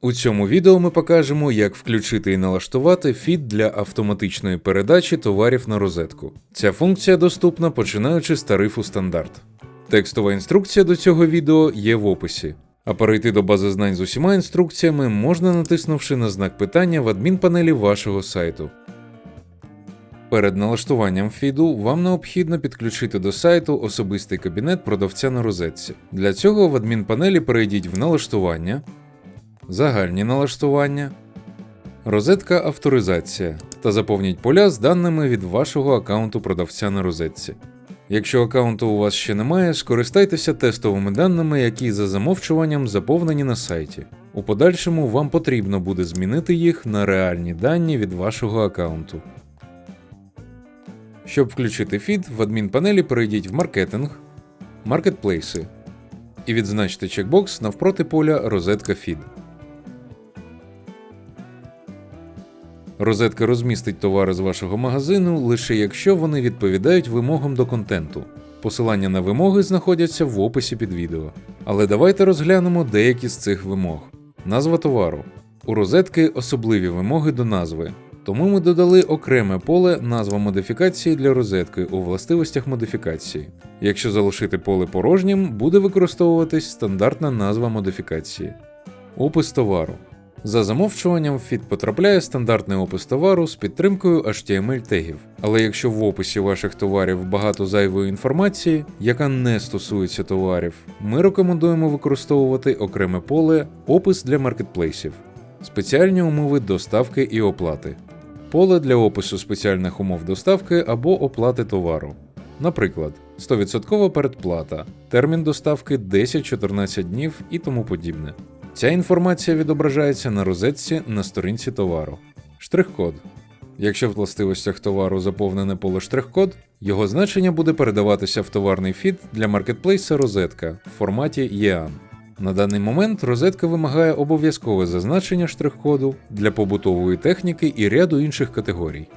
У цьому відео ми покажемо, як включити і налаштувати фід для автоматичної передачі товарів на розетку. Ця функція доступна починаючи з тарифу стандарт. Текстова інструкція до цього відео є в описі. А перейти до бази знань з усіма інструкціями можна натиснувши на знак питання в адмінпанелі вашого сайту. Перед налаштуванням фіду вам необхідно підключити до сайту особистий кабінет продавця на розетці. Для цього в адмінпанелі перейдіть в налаштування, загальні налаштування, розетка авторизація та заповніть поля з даними від вашого аккаунту продавця на розетці. Якщо аккаунту у вас ще немає, скористайтеся тестовими даними, які за замовчуванням заповнені на сайті. У подальшому вам потрібно буде змінити їх на реальні дані від вашого аккаунту. Щоб включити фід, в адмінпанелі перейдіть в маркетинг, маркетплейси і відзначте чекбокс навпроти поля Розетка Фід. Розетка розмістить товари з вашого магазину лише якщо вони відповідають вимогам до контенту. Посилання на вимоги знаходяться в описі під відео. Але давайте розглянемо деякі з цих вимог. Назва товару. У розетки особливі вимоги до назви. Тому ми додали окреме поле назва модифікації для розетки у властивостях модифікації. Якщо залишити поле порожнім, буде використовуватись стандартна назва модифікації. Опис товару. За замовчуванням в фід потрапляє стандартний опис товару з підтримкою HTML тегів. Але якщо в описі ваших товарів багато зайвої інформації, яка не стосується товарів, ми рекомендуємо використовувати окреме поле Опис для маркетплейсів, спеціальні умови доставки і оплати, поле для опису спеціальних умов доставки або оплати товару. Наприклад, 100% передплата, термін доставки 10-14 днів і тому подібне. Ця інформація відображається на розетці на сторінці товару. Штрих-код. Якщо в властивостях товару заповнене поле штрих-код, його значення буде передаватися в товарний фід для маркетплейса розетка в форматі EAN. На даний момент розетка вимагає обов'язкове зазначення штрих-коду для побутової техніки і ряду інших категорій.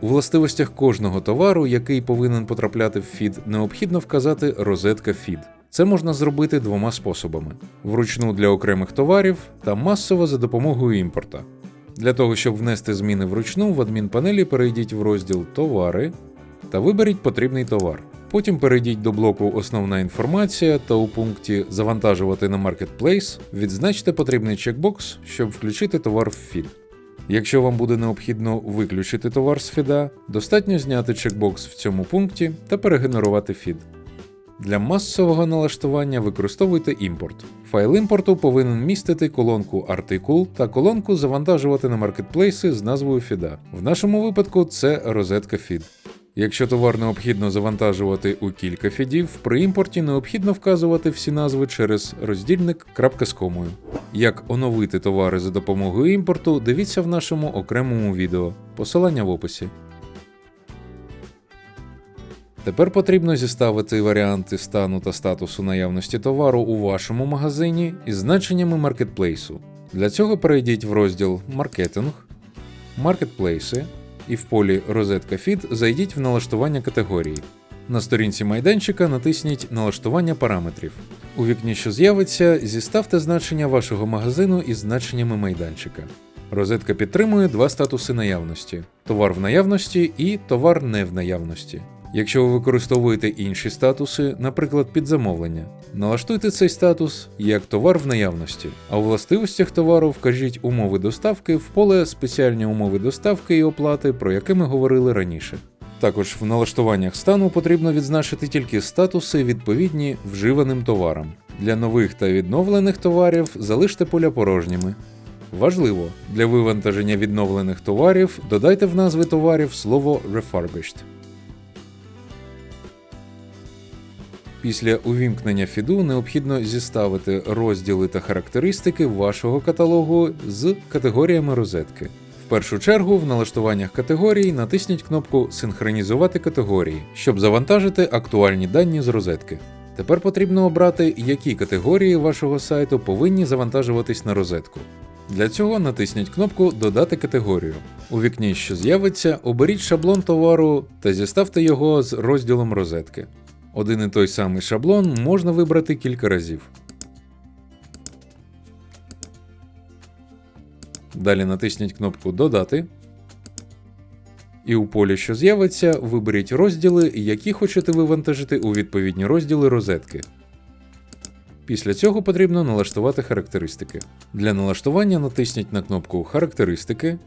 У властивостях кожного товару, який повинен потрапляти в фід, необхідно вказати розетка фід. Це можна зробити двома способами: вручну для окремих товарів та масово за допомогою імпорта. Для того, щоб внести зміни вручну, в адмінпанелі перейдіть в розділ Товари та виберіть потрібний товар. Потім перейдіть до блоку Основна інформація та у пункті Завантажувати на Marketplace відзначте потрібний чекбокс, щоб включити товар в фід. Якщо вам буде необхідно виключити товар з фіда, достатньо зняти чекбокс в цьому пункті та перегенерувати фід. Для масового налаштування використовуйте імпорт. Файл імпорту повинен містити колонку артикул та колонку завантажувати на маркетплейси з назвою фіда. В нашому випадку це розетка фід. Якщо товар необхідно завантажувати у кілька фідів, при імпорті необхідно вказувати всі назви через роздільник з комою. Як оновити товари за допомогою імпорту, дивіться в нашому окремому відео. Посилання в описі. Тепер потрібно зіставити варіанти стану та статусу наявності товару у вашому магазині із значеннями маркетплейсу. Для цього перейдіть в розділ Маркетинг, Маркетплейси і в полі Розетка Фід зайдіть в налаштування категорії. На сторінці майданчика натисніть Налаштування параметрів. У вікні, що з'явиться, зіставте значення вашого магазину із значеннями майданчика. Розетка підтримує два статуси наявності: товар в наявності і товар не в наявності. Якщо ви використовуєте інші статуси, наприклад, під замовлення, налаштуйте цей статус як товар в наявності, а у властивостях товару вкажіть умови доставки в поле спеціальні умови доставки і оплати, про які ми говорили раніше. Також в налаштуваннях стану потрібно відзначити тільки статуси, відповідні вживаним товарам. Для нових та відновлених товарів залиште поля порожніми. Важливо, для вивантаження відновлених товарів додайте в назви товарів слово refurbished. Після увімкнення фіду необхідно зіставити розділи та характеристики вашого каталогу з категоріями розетки. В першу чергу в налаштуваннях категорій натисніть кнопку Синхронізувати категорії, щоб завантажити актуальні дані з розетки. Тепер потрібно обрати, які категорії вашого сайту повинні завантажуватись на розетку. Для цього натисніть кнопку Додати категорію. У вікні, що з'явиться, оберіть шаблон товару та зіставте його з розділом розетки. Один і той самий шаблон можна вибрати кілька разів. Далі натисніть кнопку Додати. І у полі, що з'явиться, виберіть розділи, які хочете вивантажити у відповідні розділи розетки. Після цього потрібно налаштувати характеристики. Для налаштування натисніть на кнопку Характеристики.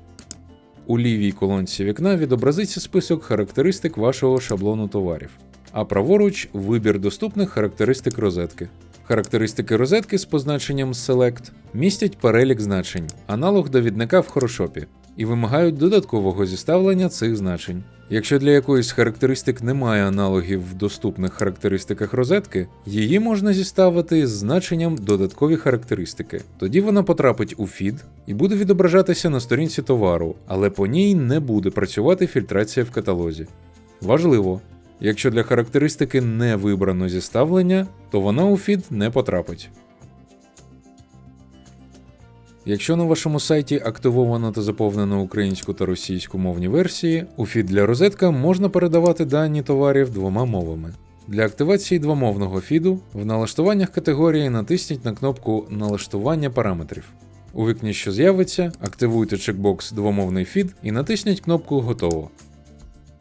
У лівій колонці вікна відобразиться список характеристик вашого шаблону товарів а праворуч вибір доступних характеристик розетки. Характеристики розетки з позначенням Select містять перелік значень, аналог довідника в хорошопі, і вимагають додаткового зіставлення цих значень. Якщо для якоїсь характеристик немає аналогів в доступних характеристиках розетки, її можна зіставити з значенням додаткові характеристики. Тоді вона потрапить у фід і буде відображатися на сторінці товару, але по ній не буде працювати фільтрація в каталозі. Важливо, якщо для характеристики не вибрано зіставлення, то вона у фід не потрапить. Якщо на вашому сайті активовано та заповнено українську та російську мовні версії, у фід для розетка можна передавати дані товарів двома мовами. Для активації двомовного фіду в налаштуваннях категорії натисніть на кнопку Налаштування параметрів. У вікні, що з'явиться, активуйте чекбокс Двомовний фід і натисніть кнопку Готово.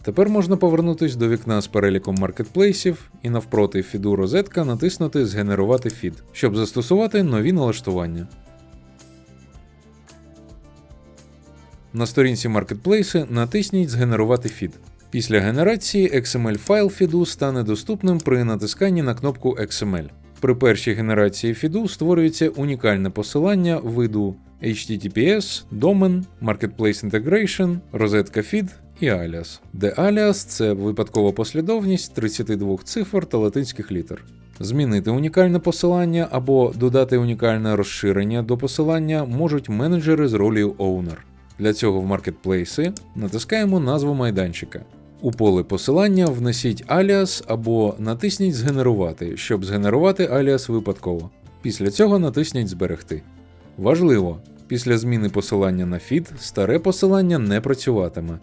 Тепер можна повернутись до вікна з переліком маркетплейсів і навпроти фіду розетка натиснути Згенерувати фід, щоб застосувати нові налаштування. На сторінці маркетплейси натисніть Згенерувати фід. Після генерації XML файл фіду стане доступним при натисканні на кнопку XML. При першій генерації фіду створюється унікальне посилання виду HTTPS, домен, Marketplace Integration, розетка feed і alias, де alias – це випадкова послідовність 32 цифр та латинських літер. Змінити унікальне посилання або додати унікальне розширення до посилання можуть менеджери з ролью Owner. Для цього в маркетплейси натискаємо назву майданчика. У поле посилання внесіть аліас або натисніть Згенерувати, щоб згенерувати аліас випадково. Після цього натисніть Зберегти. Важливо, після зміни посилання на фід старе посилання не працюватиме.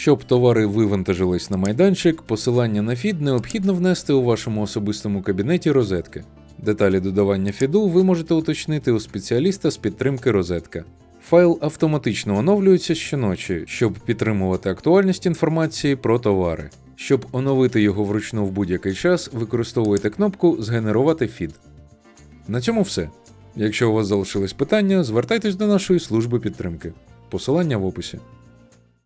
Щоб товари вивантажились на майданчик, посилання на фід необхідно внести у вашому особистому кабінеті розетки. Деталі додавання фіду ви можете уточнити у спеціаліста з підтримки розетка. Файл автоматично оновлюється щоночі, щоб підтримувати актуальність інформації про товари. Щоб оновити його вручну в будь-який час, використовуйте кнопку Згенерувати фід. На цьому все. Якщо у вас залишились питання, звертайтесь до нашої служби підтримки. Посилання в описі.